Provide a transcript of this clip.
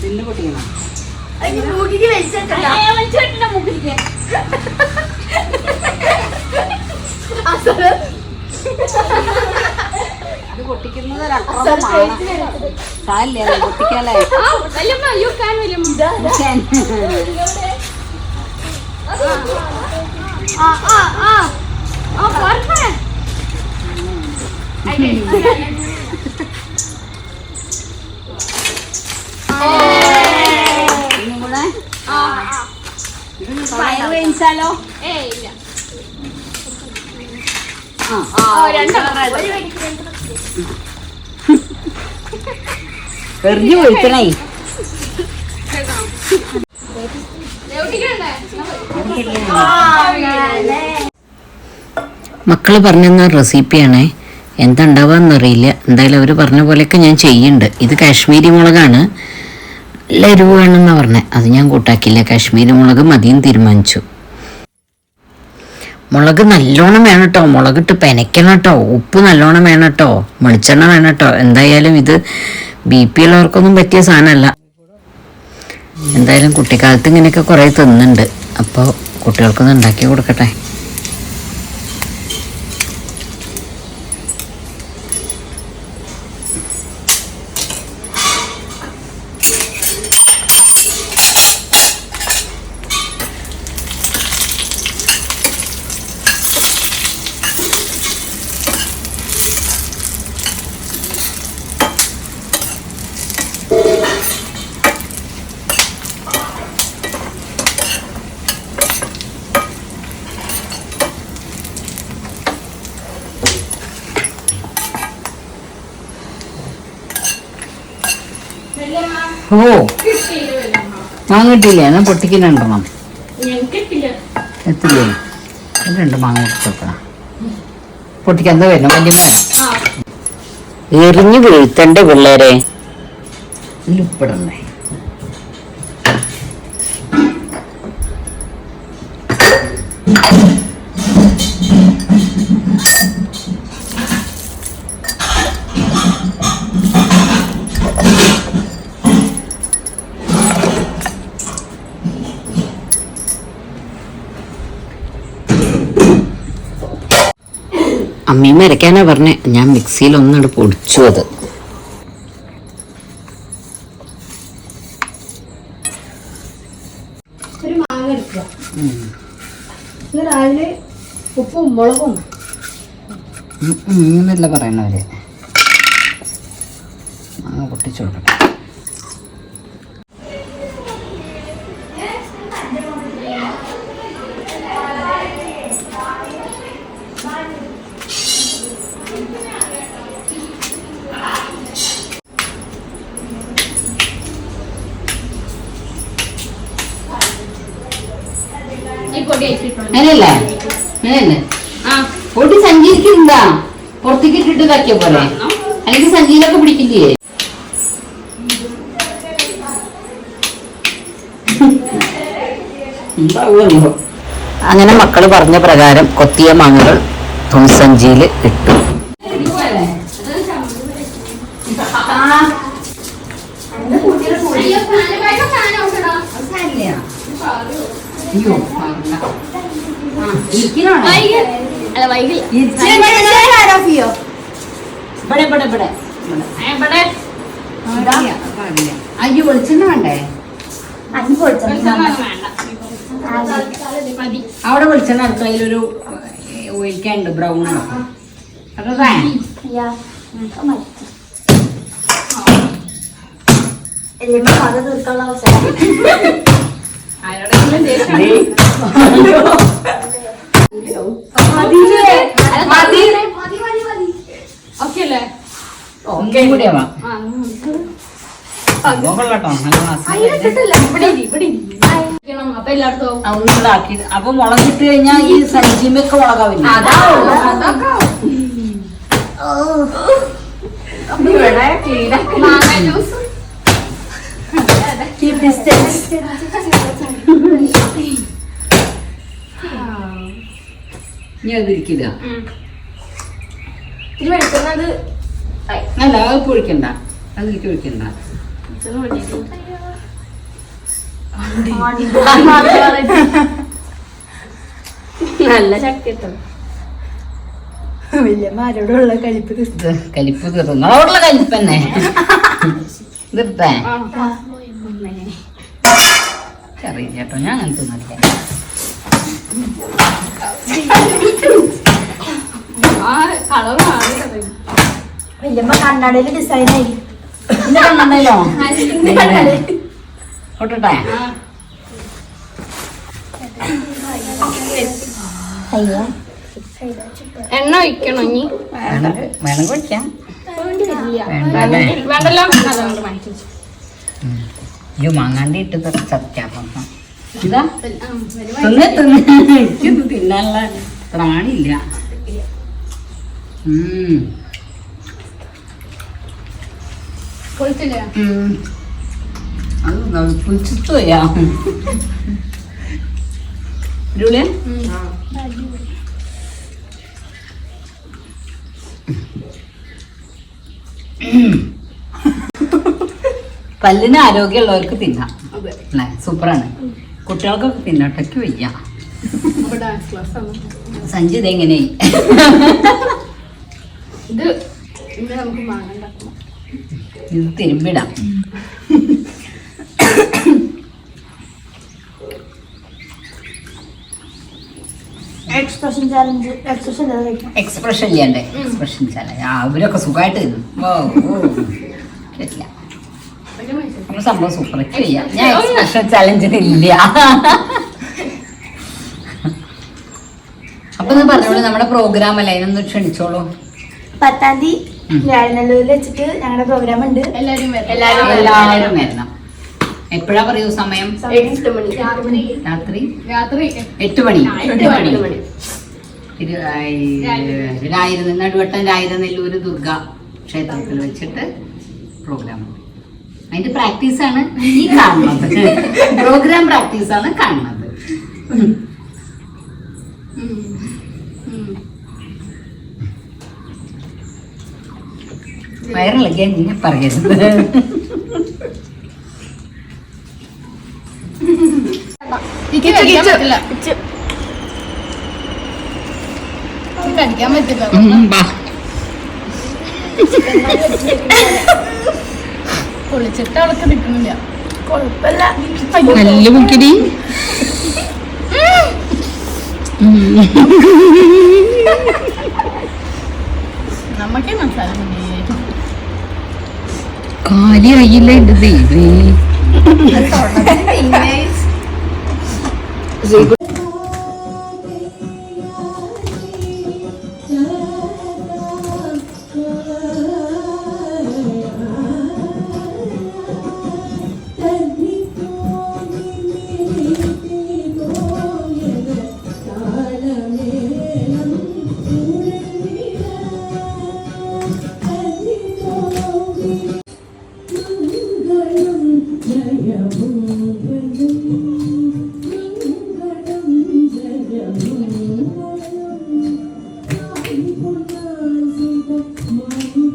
തിന്നു പൊട്ടിക്കണം? മൂക്കിക്ക് വലിച്ചേട്ടാ മൂക്കിക്ക് അത് പൊട്ടിക്കുന്നത് ഒരു അക്രമമാണ്. സാരില്ലേ അത് പൊട്ടിക്കാലേ വല്യമ്മ അയ്യോ കാൻ വല്യമ്മ. ആ ആ ആ ആ പറഞ്ഞേ ഇന്നും കൂടെ ആ വയറ് വേവിച്ചാലോ ഏയ് ഇല്ല ആ ആ രണ്ടെണ്ണം ഒരു എറിഞ്ഞു പൊഴിക്കണേ മക്കൾ പറഞ്ഞ റെസിപ്പിയാണേ. എന്താ ഉണ്ടാവുകയെന്നറിയില്ല എന്തായാലും അവർ പറഞ്ഞ പോലെയൊക്കെ ഞാൻ ചെയ്യുന്നുണ്ട്. ഇത് കാശ്മീരി മുളകാണ്. നല്ല എരിവ് വേണമെന്നാണ് പറഞ്ഞത് അത് ഞാൻ കൂട്ടാക്കില്ല കാശ്മീരി മുളക് മതിയും തീരുമാനിച്ചു. മുളക് നല്ലോണം വേണം കേട്ടോ മുളകിട്ട് പെനയ്ക്കണം കേട്ടോ ഉപ്പ് നല്ലോണം വേണം കേട്ടോ വെളിച്ചെണ്ണ വേണം കേട്ടോ എന്തായാലും ഇത് ബി പി ഉള്ളവർക്കൊന്നും പറ്റിയ സാധനമല്ല. എന്തായാലും കുട്ടിക്കാലത്ത് ഇങ്ങനെയൊക്കെ കുറേ തിന്നുന്നുണ്ട്. അപ്പോൾ കുട്ടികൾക്കൊന്ന് ഉണ്ടാക്കി കൊടുക്കട്ടെ. ഓ. മാങ്ങ കിട്ടിയില്ലേ? എന്നാ പൊട്ടിക്കുന്നുണ്ടെണ്ണം എത്തില്ലേ? രണ്ട് മാങ്ങ പൊട്ടിക്കാൻ എന്താ വരണം വലിയ എറിഞ്ഞു വീഴ്ത്തണ്ടേ പിള്ളേരെ? ഇതിലുപ്പിടണ്ടേ അമ്മീമ്മ അരയ്ക്കാനാ പറഞ്ഞേ. ഞാൻ മിക്സിയിൽ ഒന്നിട്ട് പൊടിച്ചു അത്. ഒരു മാങ്ങ എടുക്കുക. എന്നിട്ട് ഉപ്പും മുളകും എന്നല്ല പറയണവര്. മാങ്ങ പൊട്ടിച്ചു അങ്ങനെയല്ലേ? അങ്ങനെയല്ലേ? ആ. പൊടി സഞ്ചിയിലേക്ക് എന്താ പുറത്തേക്ക് ഇട്ടിട്ട് ഇതാക്കിയ പോലെ അല്ലെങ്കിൽ സഞ്ചിയിലൊക്കെ പിടിക്കില്ലേ? അങ്ങനെ മക്കൾ പറഞ്ഞ പ്രകാരം കൊത്തിയ മാങ്ങകൾ തുണിസഞ്ചിയിൽ ഇട്ടു. വൈകി അല്ല വൈകി ഇവിടെ ഇവിടെ ഇവിടെ. ഇവിടെ. അയ്യോ വെളിച്ചെണ്ണ വേണ്ടേ? അവിടെ വെളിച്ചെണ്ണ അടുക്കളയിലൊരു ഒഴിക്കാനുണ്ട്. ബ്രൗൺ അതൊക്കെ ആരോടെങ്കിലും ദേഷ്യം അപ്പൊ മുളകിട്ട് കഴിഞ്ഞാൽ ഈ സഞ്ചിമൊക്കെ മുളകാവില്ല. മാങ്ങ ഇനി അതിരിക്കില്ല ഇത് വെളിച്ചെണ്ണ അത് അല്ല അത് പൊഴിക്കണ്ട. അതിലേക്ക് ഒഴിക്കണ്ട നല്ല ശക്തി വലിയമാരോടുള്ള കളിപ്പ് ഇത് കലിപ്പ് തീർന്നു അതോടുള്ള കലിപ്പ് തന്നെ ഇതിട്ടേ ചെറിയ കേട്ടോ ഞാൻ അങ്ങനെ തിന്നില്ല വല്യമ്മ കണ്ണടയിൽ ഡിസൈൻ ആയി. ഇന്ന് കണ്ണല്ലോ കൊട്ടട്ടെ അയ്യോ. എണ്ണ ഒഴിക്കണോ ഇനി? വേണം വേണം കുടിക്കാം. വേണ്ടല്ലോ? ഇത് മാങ്ങാണ്ടി ഇട്ട് ചതക്കാം ഇതാ. തിന്ന് തിന്ന്. എനിക്കിത് തിന്നാനുള്ള ഉം. അത് പുളിച്ചിട്ട് പോയാ. ഇരുളെ പല്ലിന് ആരോഗ്യമുള്ളവർക്ക് തിന്നാം. അതെ. അല്ലേ? സൂപ്പറാണ്. കുട്ടികൾക്കൊക്കെ തിന്നട്ടയ്ക്ക് വയ്യ. സഞ്ജിത് സഞ്ജി ഇത് ഇന്ന് നമുക്ക് മാങ്ങ ഇത് തിരുമ്പിടാം. എക്സ്പ്രഷൻ ചാലഞ്ച് എക്സ്പ്രഷൻ ചെയ്യണ്ടേ? എക്സ്പ്രഷൻ ചാലഞ്ച് ആ അവരൊക്കെ സുഖമായിട്ട് തിന്നു. ഓ ഓ കേട്ടില്ല സംഭവം സൂപ്പർ ചെയ്യാം. ഞാൻ എക്സ്പ്രഷൻ ചാലഞ്ചിന് ഇല്ല. അപ്പൊ ഒന്ന് പറഞ്ഞോളൂ നമ്മുടെ പ്രോഗ്രാം അല്ലേ? അതിനൊന്ന് ക്ഷണിച്ചോളൂ. പത്താം തീയതി വ്യാഴനല്ലൂരിൽ വെച്ചിട്ട് ഞങ്ങളുടെ പ്രോഗ്രാം ഉണ്ട്. എല്ലാരും വരും. എല്ലാവരും വരണം. എപ്പോഴാ പറയൂ സമയം? രാത്രി. രാത്രി? രാത്രി. എട്ട് മണി. എട്ട് മണി. നടുവട്ടം രായിരനെല്ലൂര് ദുർഗ ക്ഷേത്രത്തിൽ വെച്ചിട്ട് പ്രോഗ്രാം അതിന്റെ പ്രാക്ടീസ് ആണ് ഈ കാണുന്നത്. പ്രോഗ്രാം പ്രാക്ടീസ് ആണ് കാണുന്നത്. വയറിളക്കാൻ ഇങ്ങനെ പറയരുത്. കടിക്കാൻ പറ്റില്ല. പൊളിച്ചിട്ട് അവൾക്ക് നിൽക്കുന്നില്ല കുഴപ്പമില്ല നല്ല മുക്കിടി നമുക്കേ മനസ്സിലാകും കാലി ആയില്ല എന്റെ ദൈവേ รักใคร